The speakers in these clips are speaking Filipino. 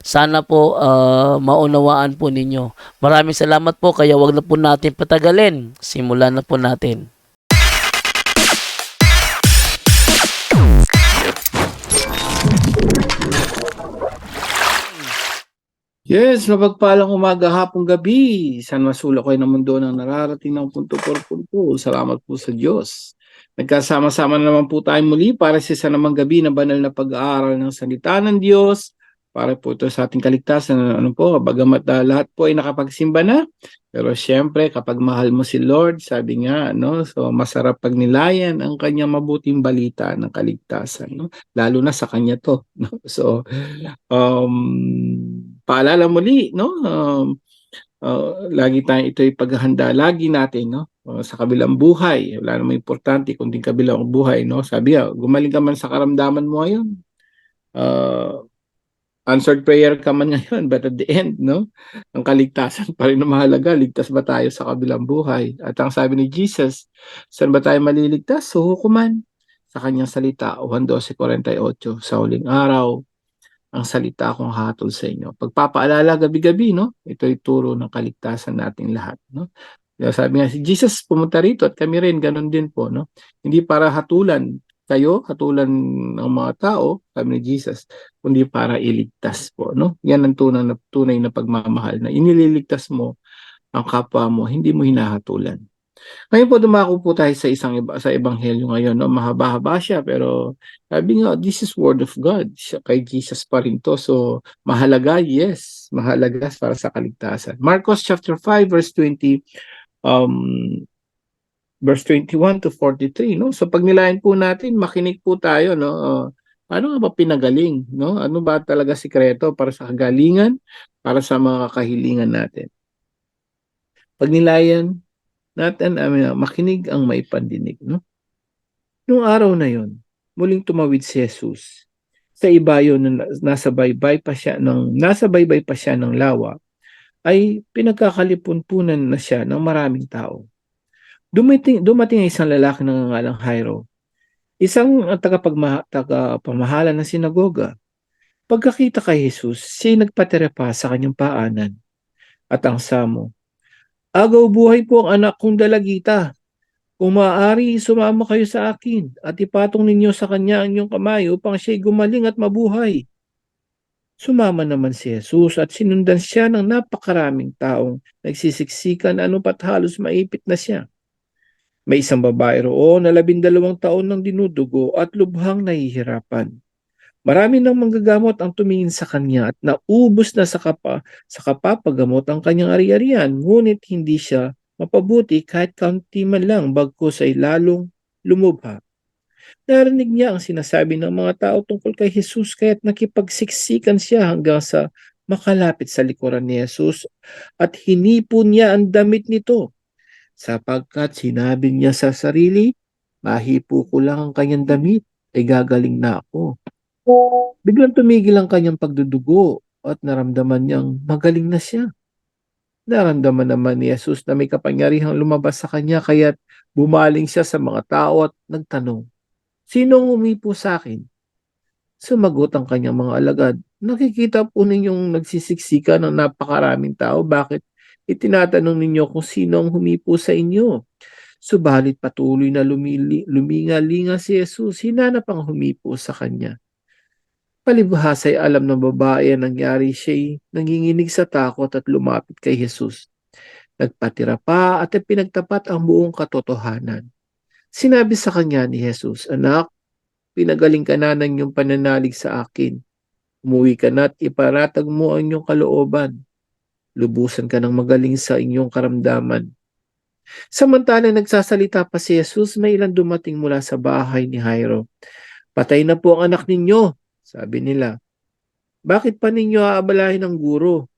Sana po ah, maunawaan po ninyo. Maraming salamat po kaya wag na po natin patagalin. Simulan na po natin. Yes, mapagpalang umaga, hapong gabi. San masulok kayo ng mundo ng nararating ng punto por punto. Salamat po sa Diyos. Nagkasama-sama na naman po tayo muli para sa isa namang gabi na banal na pag-aaral ng salita ng Diyos. Para po ito sa ating kaligtasan. Ano po, bagamat ah, lahat po ay nakapagsimba na. Pero siyempre, kapag mahal mo si Lord, sabi nga, no, so masarap pag nilayan ang kanyang mabuting balita ng kaligtasan. No? Lalo na sa kanya to. No? So, um, paalala muli, no? Um, uh, lagi tayong ito'y paghahanda lagi natin, no? Uh, sa kabilang buhay, wala namang importante kundi kabilang buhay, no? Sabi nga, gumaling ka man sa karamdaman mo ngayon. Uh, answered prayer ka man ngayon, but at the end, no? Ang kaligtasan pa rin ang mahalaga. Ligtas ba tayo sa kabilang buhay? At ang sabi ni Jesus, saan ba tayo maliligtas? Sa hukuman. Sa kanyang salita, Juan 12.48, sa huling araw, ang salita kong hatol sa inyo. Pagpapaalala gabi-gabi, no? Ito'y turo ng kaligtasan nating lahat, no? Sabi nga si Jesus pumunta rito at kami rin ganun din po, no? Hindi para hatulan kayo, hatulan ng mga tao, sabi ni Jesus, kundi para iligtas po, no? Yan ang tunay na, tunay na pagmamahal na inililigtas mo ang kapwa mo, hindi mo hinahatulan. Ngayon po dumako po tayo sa isang iba, sa ebanghelyo ngayon, no? Mahaba-haba siya pero sabi nga, this is word of God. Siya, kay Jesus pa rin to. So, mahalaga, yes. Mahalaga para sa kaligtasan. Marcos chapter 5 verse 20 um verse 21 to 43, no? So pag nilayan po natin, makinig po tayo, no? Uh, ano nga ba pinagaling, no? Ano ba talaga sikreto para sa kagalingan, para sa mga kahilingan natin? Pag nilayan natin, I mean, makinig ang may pandinig, no? Noong araw na yon, muling tumawid si Jesus sa ibayo na nasa baybay pa siya ng nasa baybay pa siya ng lawa ay pinagkakalipunpunan na siya ng maraming tao. Dumating, dumating ang isang lalaki ng ngalang Jairo, isang tagapagma, tagapamahala ng sinagoga. Pagkakita kay Jesus, siya nagpatira pa sa kanyang paanan at ang samo. Agaw buhay po ang anak kong dalagita. Kung maaari, sumama kayo sa akin at ipatong ninyo sa kanya ang inyong kamay upang siya'y gumaling at mabuhay. Sumama naman si Jesus at sinundan siya ng napakaraming taong nagsisiksikan ano pat halos maipit na siya. May isang babae roon na labindalawang taon ng dinudugo at lubhang nahihirapan. Marami ng manggagamot ang tumingin sa kanya at naubos na sa, kapa, sa kapapagamot ang kanyang ari-arian, ngunit hindi siya mapabuti kahit kaunti man lang bagkus ay lalong lumubha. Narinig niya ang sinasabi ng mga tao tungkol kay Jesus kaya't nakipagsiksikan siya hanggang sa makalapit sa likuran ni Jesus at hinipon niya ang damit nito sapagkat sinabi niya sa sarili, mahipo ko lang ang kanyang damit, ay gagaling na ako. Biglang tumigil ang kanyang pagdudugo at naramdaman niyang magaling na siya. Naramdaman naman ni Jesus na may kapangyarihang lumabas sa kanya kaya't bumaling siya sa mga tao at nagtanong, Sinong umipo sa akin? Sumagot ang kanyang mga alagad, Nakikita po ninyong nagsisiksika ng napakaraming tao, bakit itinatanong ninyo kung sino ang humipo sa inyo? Subalit patuloy na lumili, luminga-linga si Jesus, hinanap ang humipo sa kanya. Palibhas ay alam ng babae ang nangyari siya'y nanginginig sa takot at lumapit kay Jesus. Nagpatira pa at pinagtapat ang buong katotohanan. Sinabi sa kanya ni Jesus, Anak, pinagaling ka na ng iyong pananalig sa akin. Umuwi ka na at iparatag mo ang iyong kalooban. Lubusan ka ng magaling sa inyong karamdaman. Samantalang nagsasalita pa si Jesus, may ilang dumating mula sa bahay ni Jairo. Patay na po ang anak ninyo, sabi nila. Bakit pa ninyo aabalahin ang guro?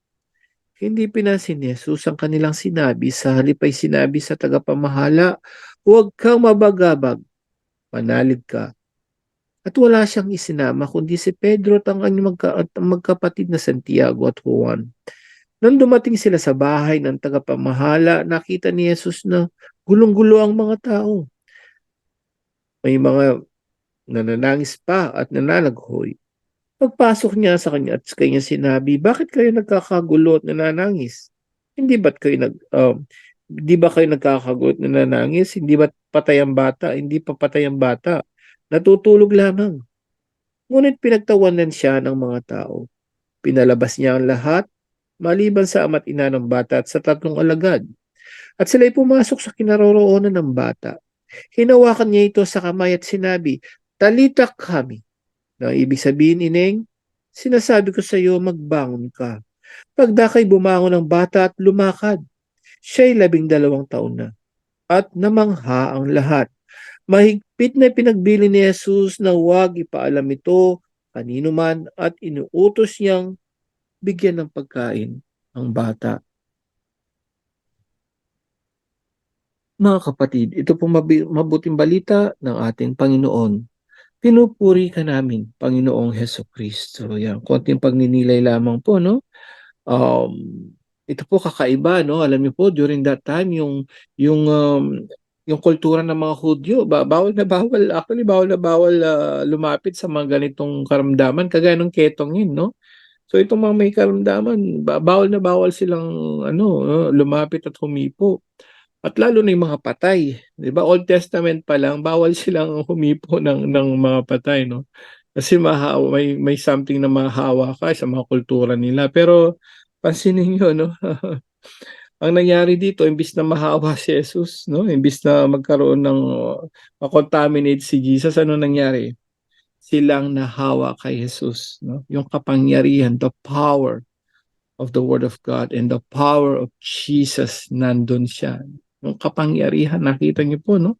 Hindi pinansin ni Jesus ang kanilang sinabi, sa halip ay sinabi sa tagapamahala, huwag kang mabagabag, manalig ka. At wala siyang isinama kundi si Pedro at ang kanyang magka, at magkapatid na Santiago at Juan. Nang dumating sila sa bahay ng tagapamahala, nakita ni Jesus na gulong-gulo ang mga tao. May mga nananangis pa at nananaghoy. Pagpasok niya sa kanya at sa kanya sinabi, bakit kayo nagkakagulo at nananangis? Hindi ba't kayo nag, um, di ba kayo nagkakagulo at nananangis? Hindi ba't patay ang bata? Hindi pa patay ang bata. Natutulog lamang. Ngunit pinagtawanan siya ng mga tao. Pinalabas niya ang lahat, maliban sa ama't ina ng bata at sa tatlong alagad. At sila'y pumasok sa kinaroroonan ng bata. Hinawakan niya ito sa kamay at sinabi, Talita kami. Na ibig sabihin, ineng, sinasabi ko sa iyo, magbangon ka. Pagdakay bumangon ang bata at lumakad. Siya'y labing dalawang taon na. At namangha ang lahat. Mahigpit na pinagbili ni Jesus na huwag ipaalam ito kanino man at inuutos niyang bigyan ng pagkain ang bata. Mga kapatid, ito pong mabuting balita ng ating Panginoon. Pinupuri ka namin, Panginoong Heso Kristo. Yan, konting pagninilay lamang po, no? Um, ito po kakaiba, no? Alam niyo po, during that time, yung, yung, um, yung kultura ng mga Hudyo, ba, bawal na bawal, actually bawal na bawal ah, lumapit sa mga ganitong karamdaman, kagaya ng ketongin, no? So itong mga may karamdaman, ba- bawal na bawal silang ano, no, lumapit at humipo. At lalo na yung mga patay, 'di ba? Old Testament pa lang bawal silang humipo ng ng mga patay, no? Kasi mahawa, may may something na mahawa ka sa mga kultura nila. Pero pansinin niyo, no? Ang nangyari dito, imbis na mahawa si Jesus, no? Imbis na magkaroon ng uh, makontaminate si Jesus, ano nangyari? Silang nahawa kay Jesus, no? Yung kapangyarihan, the power of the word of God and the power of Jesus nandun siya. Yung kapangyarihan, nakita niyo po, no?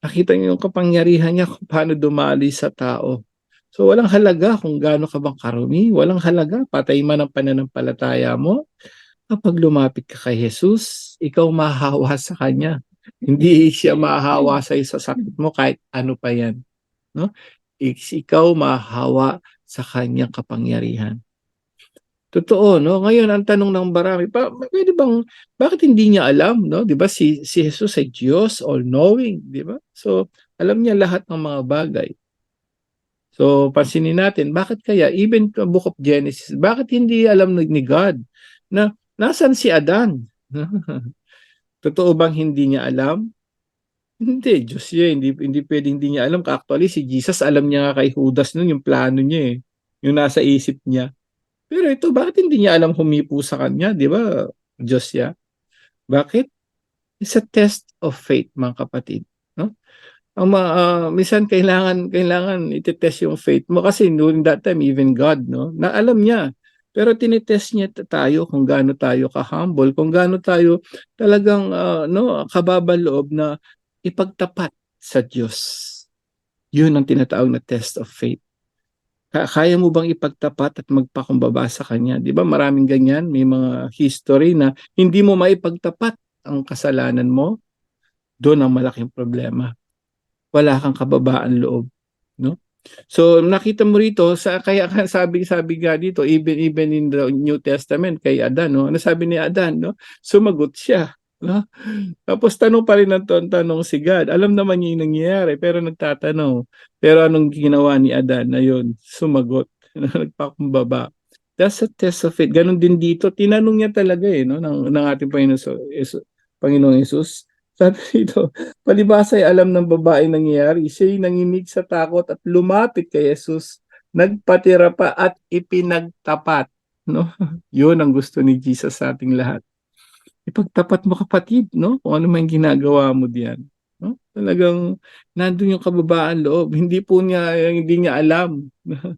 Nakita niyo yung kapangyarihan niya kung paano dumali sa tao. So walang halaga kung gaano ka bang karumi, walang halaga, patay man ang pananampalataya mo. Kapag lumapit ka kay Jesus, ikaw mahawa sa Kanya. Hindi siya mahawa sa sa sakit mo kahit ano pa yan. No? Ik- Ikaw mahawa sa Kanyang kapangyarihan. Totoo, no? Ngayon, ang tanong ng marami, pa, pwede bang, bakit hindi niya alam, no? Di ba, si, si Jesus ay Diyos, all-knowing, di ba? So, alam niya lahat ng mga bagay. So, pansinin natin, bakit kaya, even the book of Genesis, bakit hindi alam ni God na nasan si Adan? Totoo bang hindi niya alam? Hindi, Diyos niya, hindi, hindi pwedeng hindi niya alam. Actually, si Jesus, alam niya nga kay Judas nun yung plano niya eh. Yung nasa isip niya. Pero ito, bakit hindi niya alam humipo sa kanya? Di ba, Diyos niya? Bakit? It's a test of faith, mga kapatid. No? Ang ma, ah, minsan kailangan kailangan itetest yung faith mo kasi during that time even God no na alam niya pero tinetest niya tayo kung gaano tayo ka-humble kung gaano tayo talagang ah, no kababal loob na ipagtapat sa Diyos. Yun ang tinatawag na test of faith. Ka- kaya mo bang ipagtapat at magpakumbaba sa kanya? Di ba maraming ganyan? May mga history na hindi mo maipagtapat ang kasalanan mo. Doon ang malaking problema. Wala kang kababaan loob, no? So nakita mo rito sa kaya ka- sabi sabi nga dito even even in the New Testament kay Adan, no? Ano sabi ni Adan, no? Sumagot siya, no? Tapos tanong pa rin ng ton- tanong si God. Alam naman niya yung nangyayari pero nagtatanong. Pero anong ginawa ni Adan na yun? Sumagot, nagpakumbaba. That's a test of faith. Ganon din dito. Tinanong niya talaga eh, no? Ng, ng ating Panginoon, Yesu- Panginoong Jesus. Sabi dito, Palibasa ay alam ng babae nangyayari. Siya'y nanginig sa takot at lumapit kay Jesus. Nagpatira pa at ipinagtapat. No? Yun ang gusto ni Jesus sa ating lahat. Ipagtapat mo kapatid, no? Kung ano man ginagawa mo diyan. No? Talagang nandun yung kababaan loob. Hindi po niya, hindi niya alam.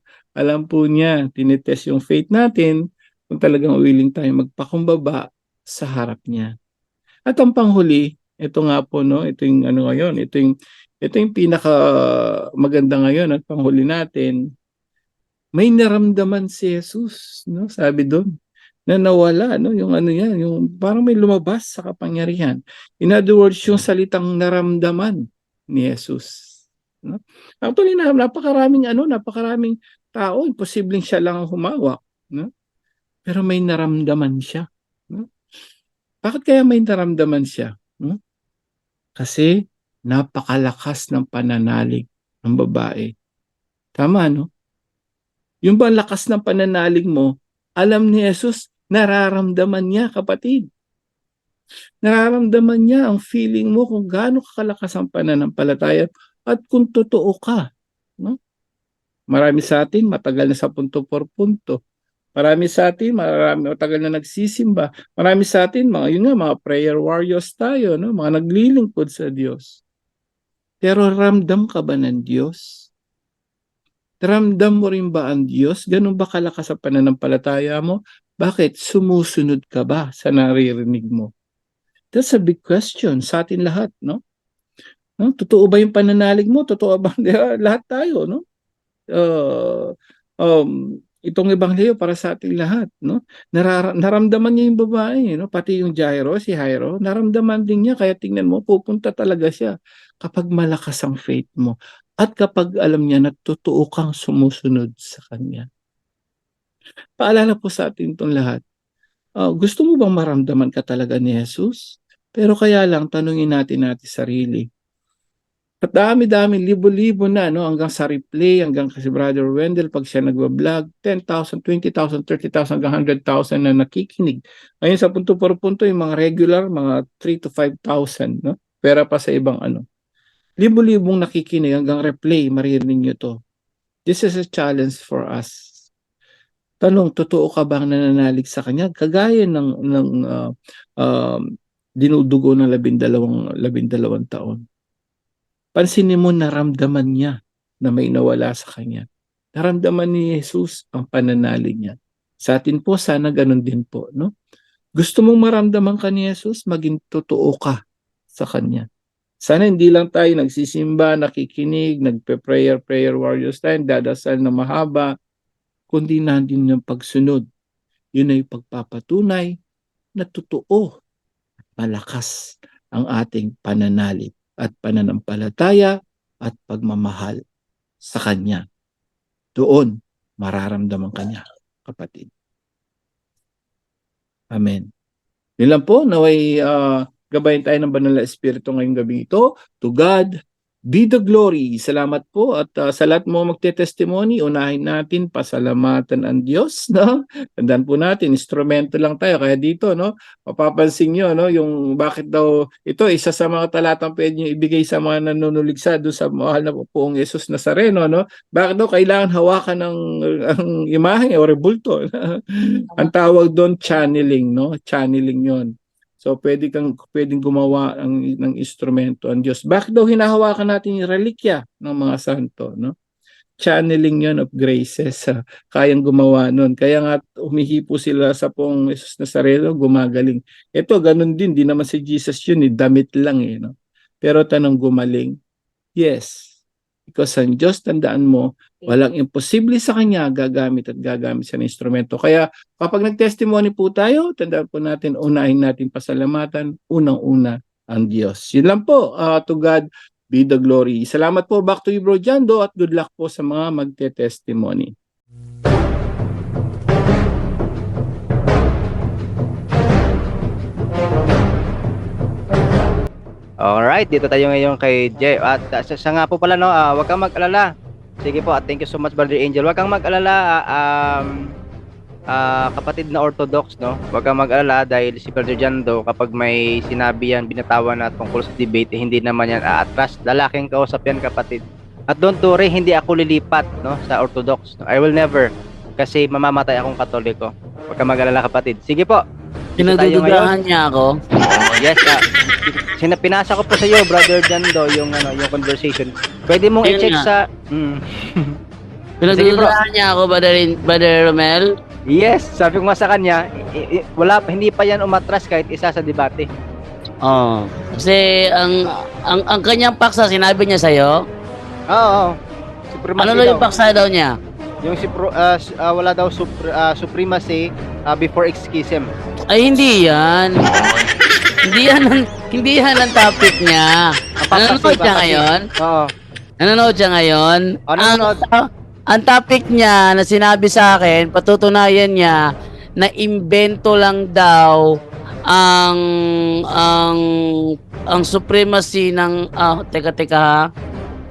alam po niya, tinitest yung faith natin kung talagang willing tayo magpakumbaba sa harap niya. At ang panghuli, ito nga po no, ito yung ano ngayon, ito yung ito yung pinaka maganda ngayon at panghuli natin. May naramdaman si Jesus, no? Sabi doon na nawala no? Yung ano yan yung parang may lumabas sa kapangyarihan. In other words yung salitang naramdaman ni Jesus no? Actually na, napakaraming ano napakaraming tao imposibleng siya lang ang humawak no? Pero may naramdaman siya no? Bakit kaya may naramdaman siya no? Kasi napakalakas ng pananalig ng babae. Tama no? Yung ba lakas ng pananalig mo alam ni Jesus nararamdaman niya kapatid nararamdaman niya ang feeling mo kung gaano kakalakas ang pananampalataya at kung totoo ka. No? Marami sa atin matagal na sa punto por punto. Marami sa atin marami matagal na nagsisimba. Marami sa atin mga yun nga mga prayer warriors tayo, no? Mga naglilingkod sa Diyos. Pero ramdam ka ba ng Diyos? Ramdam mo rin ba ang Diyos? Ganun ba kalakas ang pananampalataya mo? Bakit? Sumusunod ka ba sa naririnig mo? That's a big question sa atin lahat, no? no? Totoo ba yung pananalig mo? Totoo ba? Lahat tayo, no? Uh, um, itong ebanghelyo para sa ating lahat, no? Narara- naramdaman niya yung babae, no? Pati yung Jairo, si Jairo, naramdaman din niya kaya tingnan mo, pupunta talaga siya kapag malakas ang faith mo at kapag alam niya na totoo kang sumusunod sa kanya. Paalala po sa atin itong lahat. Ah, gusto mo bang maramdaman ka talaga ni Jesus? Pero kaya lang, tanungin natin natin sarili. At dami-dami, libo-libo na, no? hanggang sa replay, hanggang kasi Brother Wendell, pag siya nagbablog, 10,000, 20,000, 30,000, hanggang 100,000 na nakikinig. Ngayon sa punto por punto, yung mga regular, mga 3 to 5,000, no? Pera pa sa ibang ano. Libo-libong nakikinig hanggang replay, maririnig nyo to. This is a challenge for us. Tanong, totoo ka bang nananalig sa kanya? Kagaya ng, ng uh, um, dinudugo ng labindalawang, labindalawang taon. Pansinin mo, naramdaman niya na may nawala sa kanya. Naramdaman ni Jesus ang pananalig niya. Sa atin po, sana ganun din po. No? Gusto mong maramdaman ka ni Jesus, maging totoo ka sa kanya. Sana hindi lang tayo nagsisimba, nakikinig, nagpe-prayer, prayer warriors tayo, dadasal na mahaba, kundi nandun yung pagsunod. Yun ay pagpapatunay na totoo malakas ang ating pananalig at pananampalataya at pagmamahal sa Kanya. Doon, mararamdaman Kanya, kapatid. Amen. Yun lang po, naway uh, gabayin tayo ng banal na espiritu ngayong gabi ito. To God be the glory. Salamat po at uh, sa lahat mo magte-testimony, unahin natin pasalamatan ang Diyos, no? Tandaan po natin, instrumento lang tayo kaya dito, no? Mapapansin niyo, no, yung bakit daw ito isa sa mga talatang pwede niyo ibigay sa mga nanunuligsa doon sa mahal na poong Jesus Nazareno, no? Bakit daw kailangan hawakan ng ang imahe o rebulto? ang tawag doon channeling, no? Channeling 'yon. So pwede kang pwedeng gumawa ng, ng instrumento ang Diyos. Bakit daw hinahawakan natin yung relikya ng mga santo, no? Channeling yon of graces, uh, kayang gumawa nun. Kaya nga umihipo sila sa pong Jesus Nazareno, gumagaling. Ito, ganun din, di naman si Jesus yun, eh, damit lang eh, no? Pero tanong gumaling, yes. Because ang Diyos, tandaan mo, walang imposible sa Kanya gagamit at gagamit sa instrumento. Kaya kapag nag-testimony po tayo, tandaan po natin, unahin natin pasalamatan, unang-una ang Diyos. Yun lang po, uh, to God be the glory. Salamat po, back to you bro Jando at good luck po sa mga magte-testimony. Alright, dito tayo ngayon kay Jay. At uh, siya nga po pala, no, uh, wag kang mag-alala. Sige po, at thank you so much, Brother Angel. Wag kang mag-alala, uh, um, uh, kapatid na Orthodox, no? Wag kang mag-alala dahil si Brother Jando, kapag may sinabi yan, binatawan na tungkol sa debate, eh, hindi naman yan aatras. Lalaking kausap yan, kapatid. At don't worry, hindi ako lilipat, no, sa Orthodox. No? I will never. Kasi mamamatay akong katoliko. Wag kang mag-alala, kapatid. Sige po. Pinadududahan niya ako. Oh, yes, ah. Sina pinasa ko po sa iyo, brother Jando, yung ano, yung conversation. Pwede mong Yun i-check nga. sa mm. Pinadududahan niya ako, Brother, Brother Romel. Yes, sabi ko nga sa kanya, i- i- wala hindi pa yan umatras kahit isa sa debate. Oh. Kasi ang ang ang kanyang paksa sinabi niya sa Oo. oo. Supremacy Ano daw daw. yung paksa daw niya? Yung si pro, ah, s- ah, wala daw supr, ah, supremacy ah, before schism. Ay hindi 'yan. hindi yan ang, hindi yan ang topic niya. Nanonood siya ngayon? Oo. Nanonood siya ngayon? Oh, nanonood. Ang, ang topic niya na sinabi sa akin, patutunayan niya na imbento lang daw ang ang ang supremacy ng ah teka teka ha.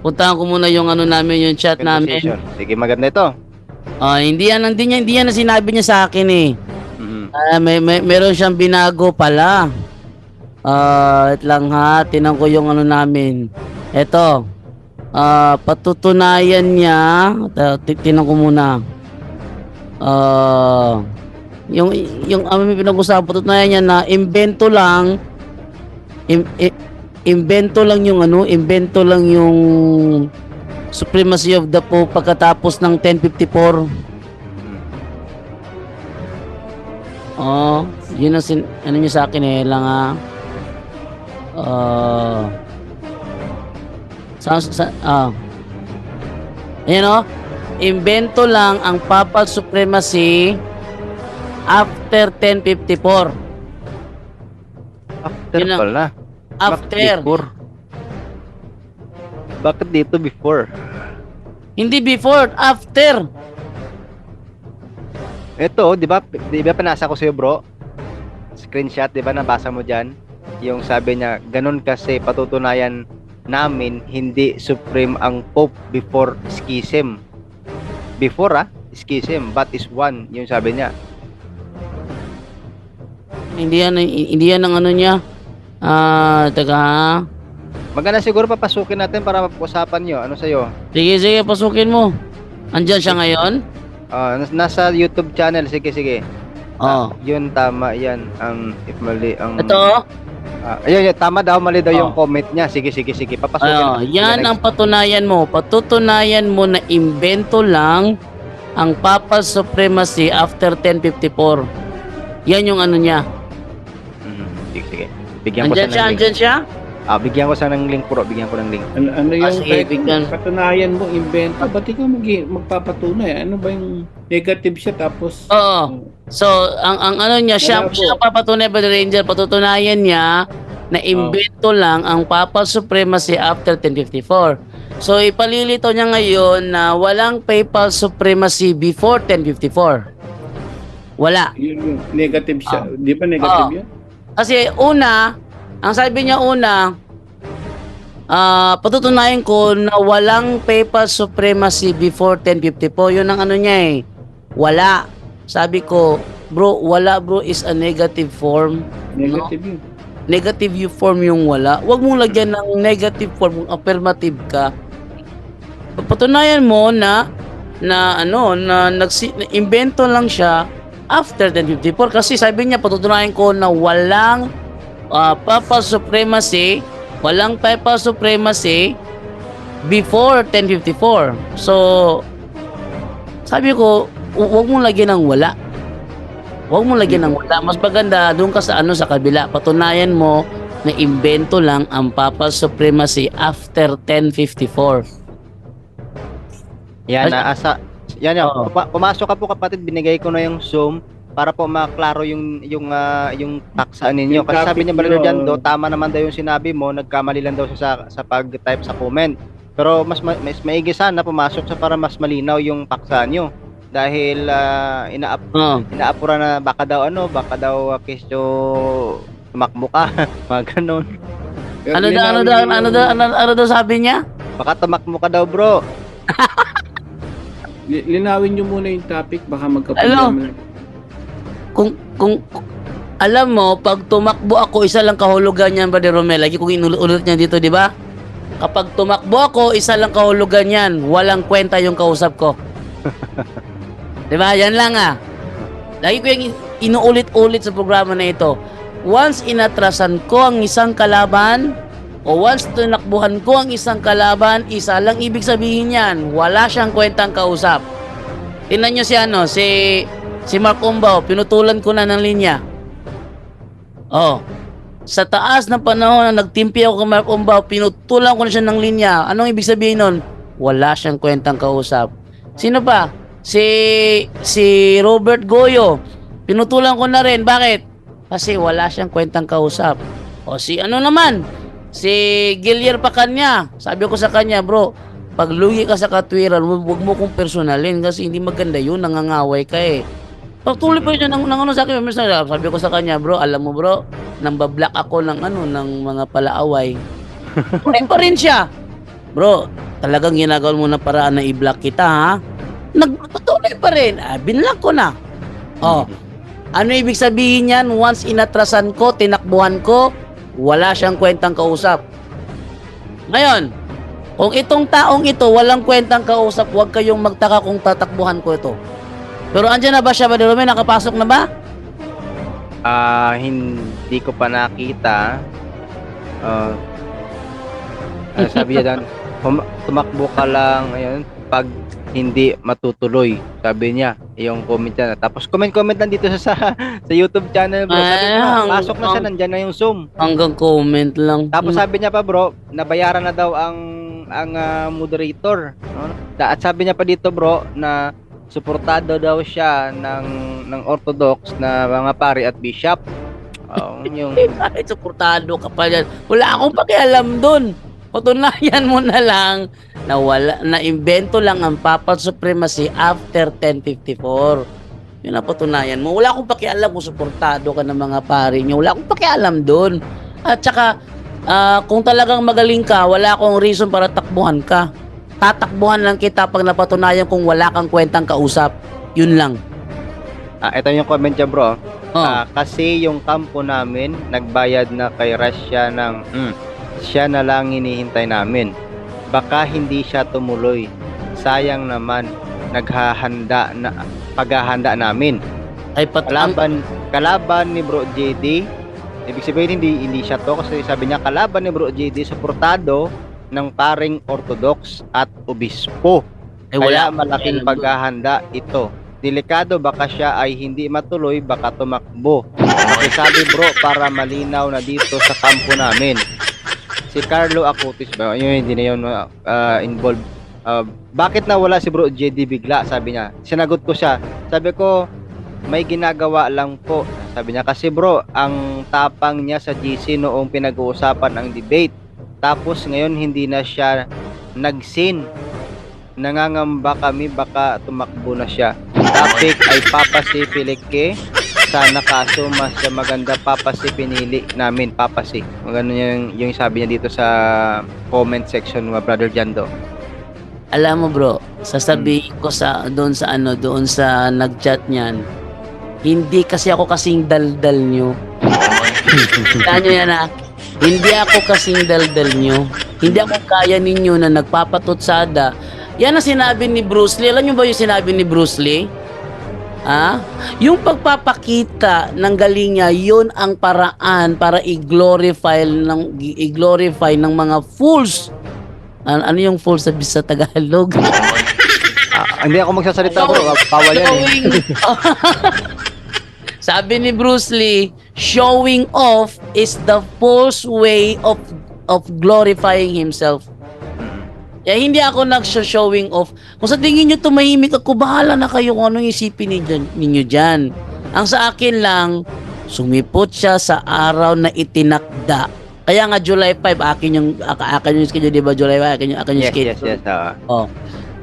Puntahan ko muna yung ano namin yung chat namin. Conversation. Sige, maganda ito. Ah, hindi yan hindi niya hindi yan na sinabi niya sa akin eh. Mhm. Ah, may, may meron siyang binago pala. Ah, wait lang ha, tinan ko yung ano namin. Eto. Ah, patutunayan niya, Ta- ti- tinan ko muna. Ah, yung yung amin pinag-usapan patutunayan niya na imbento lang im, i- imbento lang yung ano, imbento lang yung supremacy of the Pope pagkatapos ng 1054. Oo, yun ang sin, ano niya sa akin eh, lang ah. Ah. sa, sa, ah. Ayan o, imbento lang ang papal supremacy after 1054. After Yun lang. pala. Bakit After. Before? Bakit dito before? Hindi before, after. Ito, di ba, di ba pinasa ko sa'yo bro? Screenshot, di ba, nabasa mo dyan? Yung sabi niya, ganun kasi patutunayan namin hindi supreme ang Pope before schism. Before ah, schism, but is one, yung sabi niya. Hindi yan, hindi yan ang ano niya. Ah, teka ha. Maganda siguro papasukin natin para mapag-usapan nyo. Ano sa'yo? Sige, sige, pasukin mo. Andyan siya ngayon? Ah, nas- nasa YouTube channel, sige, sige. Oo. Ah, yun, tama, yan. Ang, if mali, ang... Ito, Ah, ayun, yun, tama daw, mali daw Oh. yung comment niya. Sige, sige, sige. Papasukin ano, natin. yan ang patunayan mo. Patutunayan mo na imbento lang ang Papal Supremacy after 1054. Yan yung ano niya. Mhm, Sige, sige. Bigyan ko Andyan siya siya, ng link. andyan siya? Ah, bigyan ko siya ng link, bro. Bigyan ko ng link. Ano, ano Ah, yung sige, kahit bigyan. patunayan mo, invento, ba't ikaw mag magpapatunay? Ano ba yung negative siya tapos... Oo. So, ang ang ano niya, siya, Wala po. siya ang papatunay ba Ranger, patutunayan niya na imbento lang ang Papal Supremacy after 1054. So, ipalilito niya ngayon na walang Papal Supremacy before 1054. Wala. Yun yung negative siya. Ah. Di ba negative Oo. yun? Kasi una, ang sabi niya una, ah patutunayan ko na walang papal supremacy before 1054. Yun ang ano niya eh. Wala. Sabi ko, bro, wala bro is a negative form. Negative yun. Negative yung form yung wala. Huwag mong lagyan ng negative form kung affirmative ka. Patunayan mo na na ano na nagsi na invento lang siya after 1054 kasi sabi niya patutunayan ko na walang uh, papal supremacy walang papal supremacy before 1054 so sabi ko hu- huwag mong lagyan ng wala. Huwag mong lagyan ng wala. Mas maganda doon ka sa ano sa kabila. Patunayan mo na imbento lang ang papal supremacy after 1054 Yan, asa... Yan, yan. Oo. Puma- pumasok ka po kapatid, binigay ko na yung Zoom para po maklaro yung yung ah, yung paksa ninyo. Yung Kasi sabi topic niya Brother nyo. Jan, do, tama naman daw yung sinabi mo, nagkamali lang daw siya sa, sa pag-type sa comment. Pero mas ma- mas maigi sana pumasok sa para mas malinaw yung paksa nyo. Dahil uh, inaap oh. inaapura na baka daw ano, baka daw uh, kesyo tumakbo ka, mga ganun. Ano daw ano daw ano daw ano, ano daw sabi niya Baka tumakbo ka daw, bro. Li- Linawin nyo muna yung topic, baka Ano? magkaproblema. kung kung alam mo, pag tumakbo ako, isa lang kahulugan niyan, Brother Romel. Lagi kong inulit niya dito, di ba? Kapag tumakbo ako, isa lang kahulugan niyan. Walang kwenta yung kausap ko. di ba? Yan lang ah. Lagi ko yung in- inuulit-ulit sa programa na ito. Once inatrasan ko ang isang kalaban, o once tinakbuhan ko ang isang kalaban, isa lang ibig sabihin yan. Wala siyang kwentang kausap. Tingnan nyo si ano, si si Mark Umbao, pinutulan ko na ng linya. Oh. sa taas ng panahon na nagtimpi ako kay Mark Umbaw, pinutulan ko na siya ng linya. Anong ibig sabihin nun? Wala siyang kwentang kausap. Sino pa? Si si Robert Goyo. Pinutulan ko na rin. Bakit? Kasi wala siyang kwentang kausap. O si ano naman? Si Gilier Pacanya. Sabi ko sa kanya, bro, pag lugi ka sa katwiran, huwag mo kong personalin kasi hindi maganda yun, nangangaway ka eh. Patuloy pa siya ng, ng ano sa akin, sabi ko sa kanya, bro, alam mo bro, nambablock ako ng ano, ng mga palaaway. Tuloy pa rin siya. Bro, talagang ginagawa mo na paraan na i-block kita, ha? Nagpatuloy pa rin. Ah, binlock ko na. Oh, ano ibig sabihin yan? Once inatrasan ko, tinakbuhan ko, wala siyang kwentang kausap. Ngayon, kung itong taong ito walang kwentang kausap, huwag kayong magtaka kung tatakbuhan ko ito. Pero andyan na ba siya, Brother Romel? Nakapasok na ba? Ah, hindi ko pa nakita. Ah, ano sabi niya doon, "Hum- tumakbo ka lang ayun pag hindi matutuloy. Sabi niya, yung comment niya. Tapos comment-comment lang dito sa, sa sa YouTube channel, bro. Sabi Ay, niya, ang- pasok na siya, ang- nandyan na yung Zoom. Hanggang comment lang. Tapos sabi niya pa, bro, nabayaran na daw ang ang ah, moderator. No? Da- At sabi niya pa dito, bro, na suportado daw siya ng ng Orthodox na mga pari at bishop. Oh, yung Eh, kahit suportado ka pa dyan, wala akong pakialam dun. Patunayan mo na lang na wala, na invento lang ang Papal Supremacy after 1054. Yun ang patunayan mo. Wala akong pakialam kung suportado ka ng mga pari niyo. Wala akong pakialam dun. At saka, ah, kung talagang magaling ka, wala akong reason para takbuhan ka. Tatakbuhan lang kita pag napatunayan kung wala kang kwentang kausap. Yun lang. ah, ito yung comment niya, bro. Oh. Ah, kasi yung kampo namin nagbayad na kay Russia ng mm, siya na lang hinihintay namin. Baka hindi siya tumuloy. Sayang naman naghahanda na paghahanda namin. ay pat Kalaban kalaban ni Bro JD. Ibig sabihin hindi hindi siya to kasi sabi niya kalaban ni Bro JD suportado ng paring Orthodox at obispo. ay Kaya wala malaking pakialam dun. paghahanda ito. Delikado baka siya ay hindi matuloy, baka tumakbo. Pakisabi bro para malinaw na dito sa kampo namin. Si Carlo Acutis ba? Yun, hindi na yun uh, involved. Uh, bakit nawala si bro JD bigla? Sabi niya. Sinagot ko siya. Sabi ko, may ginagawa lang po. Sabi niya, kasi bro, ang tapang niya sa GC noong pinag-uusapan ang debate. Tapos ngayon hindi na siya nagsin nangangamba kami baka tumakbo na siya. Topic ay Papa si Pilike. Sana kaso mas maganda Papa si pinili namin. Papa si. Magano yung, yung sabi niya dito sa comment section mga brother Jando. Alam mo bro, sasabihin ko sa doon sa ano, doon sa nag-chat niyan. Hindi kasi ako kasing daldal nyo. Tandaan nyo yan ha. Hindi ako kasing daldal nyo. Hindi ako kaya ninyo na nagpapatutsada. Yan ang sinabi ni Bruce Lee. Alam nyo ba yung sinabi ni Bruce Lee? Ha? Yung pagpapakita ng galing niya, yun ang paraan para i-glorify ng i-glorify ng mga fools. Ano, ano yung fools sa sa Tagalog? Ah, hindi ako magsasalita bro, bawal yan eh. Showing Sabi ni Bruce Lee, showing off is the false way of of glorifying himself. Kaya hindi ako nag-showing off. Kung sa tingin nyo tumahimik ako, bahala na kayo kung anong isipin ninyo, ninyo dyan. Ang sa akin lang, sumipot siya sa araw na itinakda. Kaya nga July 5, akin yung, ak- akin yung schedule, di ba July 5, akin yung, akin yung Yes, yes, schedule. yes. ah. Oh.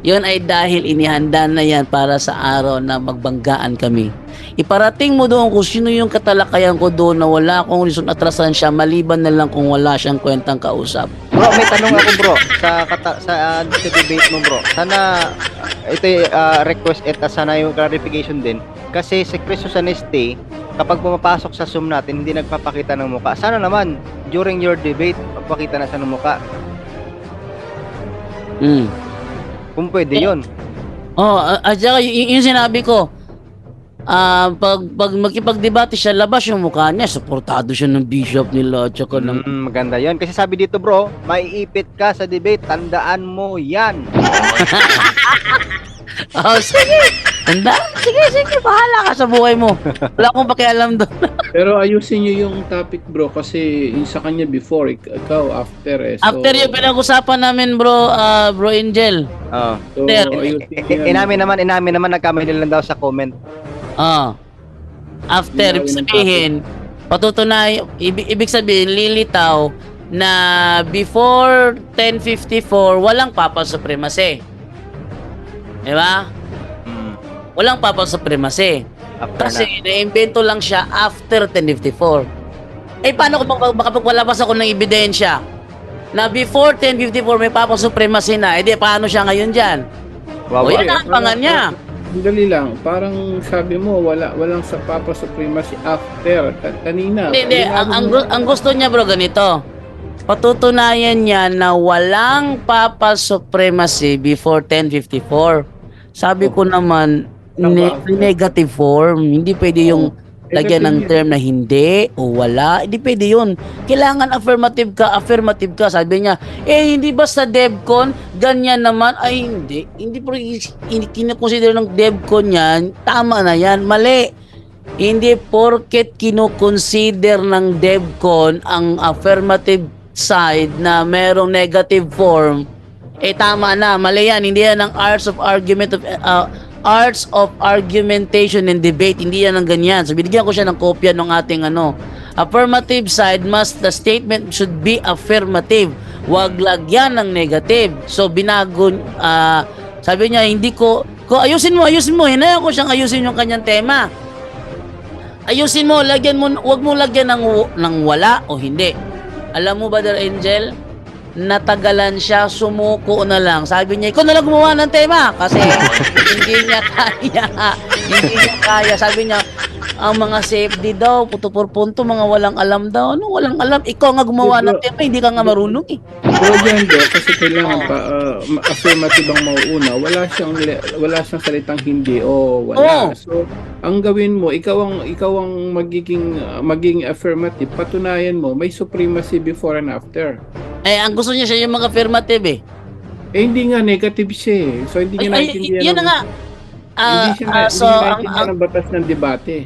Yun ay dahil inihanda na yan para sa araw na magbanggaan kami. Iparating mo doon kung sino yung katalakayan ko doon na wala akong reason atrasan siya maliban na lang kung wala siyang kwentang kausap. Bro, may tanong ako bro sa kata, sa, ah, sa debate mo bro. Sana ah, ito yung ah, request at sana yung clarification din. Kasi si Chris Susaneste, kapag pumapasok sa Zoom natin, hindi nagpapakita ng muka. Sana naman during your debate, magpakita na siya ng muka. Mm. Kung pwede yun. Oh, uh, at saka y- y- yung sinabi ko, ah pag, pag makipagdebate siya, labas yung mukha niya, suportado siya ng bishop nila at saka ng Mm, maganda yun. Kasi sabi dito bro, maiipit ka sa debate, tandaan mo yan. Oh, sige. Tanda. Sige, sige. Bahala ka sa buhay mo. Wala akong pakialam doon. Pero ayusin nyo yung topic bro kasi yung sa kanya before, ik- ikaw after eh. So, After yung pinag-usapan namin, bro, ah, bro Angel. Oo. so, After. ayusin nyo i- inamin naman, inamin naman nagkamali lang daw sa comment. Ah. After, ibig sabihin, patutunay, ibig, ibig sabihin, lilitaw na before 1054, walang Papa Supremacy. Di ba? Mm. Walang Papa Supremacy. After Kasi na. na-invento lang siya after 1054. Eh, paano kung makapagpalabas ako ng ebidensya na before 1054 may Papa Supremacy na, edi paano siya ngayon dyan? Wow, O yan ang pangan niya. Dali lang, parang sabi mo wala walang sa Papa Supremacy after Ka- kanina. Hindi, Ang, ang, ang gusto niya bro, ganito. Patutunayan niya na walang Papa Supremacy before 1054. Sabi ko naman, ne- negative form. Hindi pwede yung Eh, lagyan ng term na hindi o wala. Hindi pwede yun. Kailangan affirmative ka, affirmative ka. Sabi niya, eh hindi ba sa DevCon, ganyan naman? Ay hindi. Hindi po hindi kinoconsider ng DevCon yan. Tama na yan. Mali. Hindi porket kinoconsider ng DevCon ang affirmative side na merong negative form, eh tama na, mali yan. Hindi yan ang arts of argument of uh, arts of argumentation and debate. Hindi yan ang ganyan. So binigyan ko siya ng kopya ng ating ano. Affirmative side must the statement should be affirmative. Huwag lagyan ng negative. So binago ah, sabi niya hindi ko ko ayusin mo, ayusin mo. Hinayaan ko siyang ayusin yung kanyang tema. Ayusin mo, lagyan mo, wag mo lagyan ng, ng wala o hindi. Alam mo ba, Brother Angel, natagalan siya, sumuko na lang. Sabi niya, ikaw na lang gumawa ng tema kasi hindi niya kaya. hindi niya kaya. Sabi niya, ang mga safety daw, puto por punto, mga walang alam daw. Ano, walang alam? Ikaw nga gumawa ng tema, hindi ka nga marunong eh. Pero bro, kasi kailangan pa uh, ma- affirmative ang mauuna. Wala siyang wala siyang salitang hindi o Oo. wala. So, ang gawin mo, ikaw ang ikaw ang magiging uh, maging affirmative. Patunayan mo may supremacy before and after. Eh, ang gusto niya siya yung mga affirmative eh. Eh hindi nga negative siya. eh. So hindi niya Ay, ay, yun na ng- nga. Ah, hindi siya ah, so, hindi ang, ang, ng batas ng debate.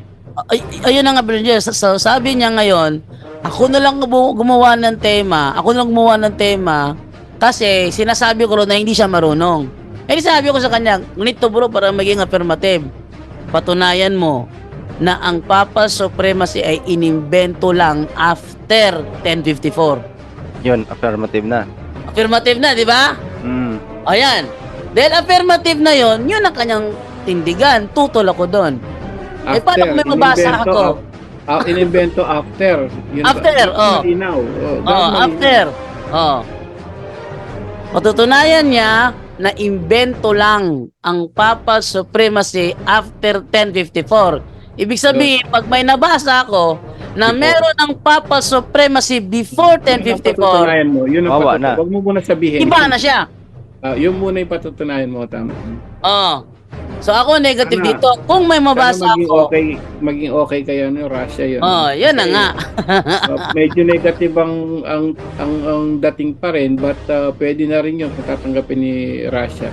ay, ayun na nga, Brother. So, sabi niya ngayon, ako na lang gumawa ng tema, ako na lang gumawa ng tema, kasi sinasabi ko na hindi siya marunong. Eh, sabi ko sa kanya, ngunit to bro, para maging affirmative, patunayan mo na ang Papa Supremacy ay inimbento lang after 1054. Yun, affirmative na. Affirmative na, di ba? Mm. Ayan. Dahil affirmative na yon, yun ang kanyang tindigan. Tutol ako doon. Eh, paano kung may mabasa ako? af- ah, inimbento after. Yun ba? After, oh. Malinaw. Oh, Oh, after. Oh. Patutunayan niya na imbento lang ang Papa Supremacy after 1054. Ibig sabihin, pag may nabasa ako na meron ng Papa Supremacy before Yun ang 1054, patutunayan mo. Yun ang Wawa patutunayan. na. Huwag mo muna sabihin. iba na siya. Ah, yun muna yung patutunayan mo. Tama. Oh. So ako negative Sana- dito. Kung may mabasa Sana maging ako, okay, maging okay kayo no Russia yun. oh, yun na Kasi, nga. uh, medyo negative ang ang ang, ang dating pa rin but uh, pwede na rin yun kung tatanggapin ni Russia.